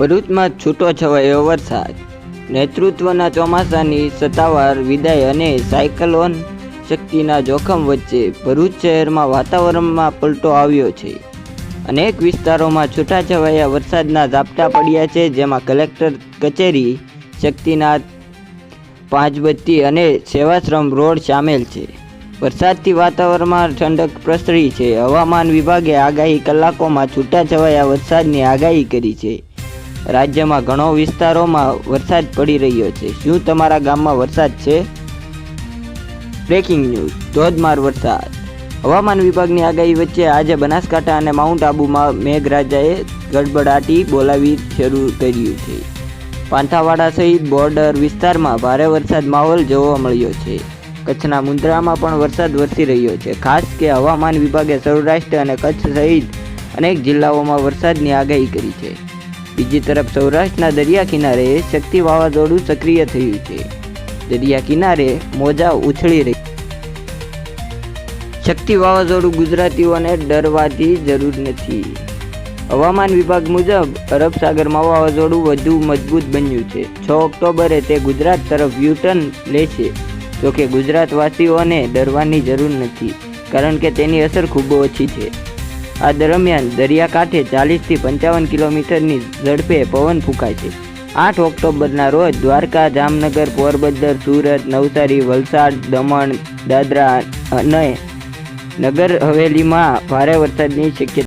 ભરૂચમાં છૂટો છવાયો વરસાદ. નેતૃત્વના ચોમાસાની સત્તાવાર વિદાય અને સાયકલોન શક્તિના જોખમ વચ્ચે ભરૂચ શહેરમાં વાતાવરણમાં પલટો આવ્યો છે. અનેક વિસ્તારોમાં છૂટાછવાયા વરસાદના ઝાપટા પડ્યા છે, જેમાં કલેક્ટર કચેરી, શક્તિનાથ, પાંચબત્તી અને સેવાશ્રમ રોડ સામેલ છે. વરસાદથી વાતાવરણમાં ઠંડક પ્રસરી છે. હવામાન વિભાગે આગાહી કલાકોમાં છૂટાછવાયા વરસાદની આગાહી કરી છે. રાજ્યમાં ઘણો વિસ્તારોમાં વરસાદ પડી રહ્યો છે. શું તમારા ગામમાં વરસાદ છે? બ્રેકિંગ ન્યૂઝ ધોધમાર વરસાદ. હવામાન વિભાગની આગાહી વચ્ચે આજે બનાસકાંઠા અને માઉન્ટ આબુમાં મેઘરાજાએ ગડબડાટી બોલાવી શરૂ કર્યું છે. પાંથાવાડા સહિત બોર્ડર વિસ્તારમાં ભારે વરસાદ માહોલ જોવા મળ્યો છે. કચ્છના મુન્દ્રામાં પણ વરસાદ વરસી રહ્યો છે. ખાસ કે હવામાન વિભાગે સૌરાષ્ટ્ર અને કચ્છ સહિત અનેક જિલ્લાઓમાં વરસાદની આગાહી કરી છે. બીજી તરફ સૌરાષ્ટ્રના દરિયા કિનારે શક્તિ વાવાઝોડું સક્રિય થયું છે. દરિયા કિનારે મોજા ઉછળી રહી. શક્તિ વાવાઝોડું ગુજરાતીઓને ડરવાથી જરૂર નથી. હવામાન વિભાગ મુજબ અરબ સાગરમાં વાવાઝોડું વધુ મજબૂત બન્યું છે. છ ઓક્ટોબરે તે ગુજરાત તરફ યુટર્ન લેશે, જોકે ગુજરાતવાસીઓને ડરવાની જરૂર નથી, કારણ કે તેની અસર ખૂબ ઓછી છે. આ દરમિયાન દરિયાકાંઠે ચાલીસથી પંચાવન કિલોમીટરની ઝડપે પવન ફૂંકાય છે. આઠ ઓક્ટોબરના રોજ દ્વારકા, જામનગર, પોરબંદર, સુરત, નવસારી, વલસાડ, દમણ, દાદરા અને નગર હવેલીમાં ભારે વરસાદની શક્યતા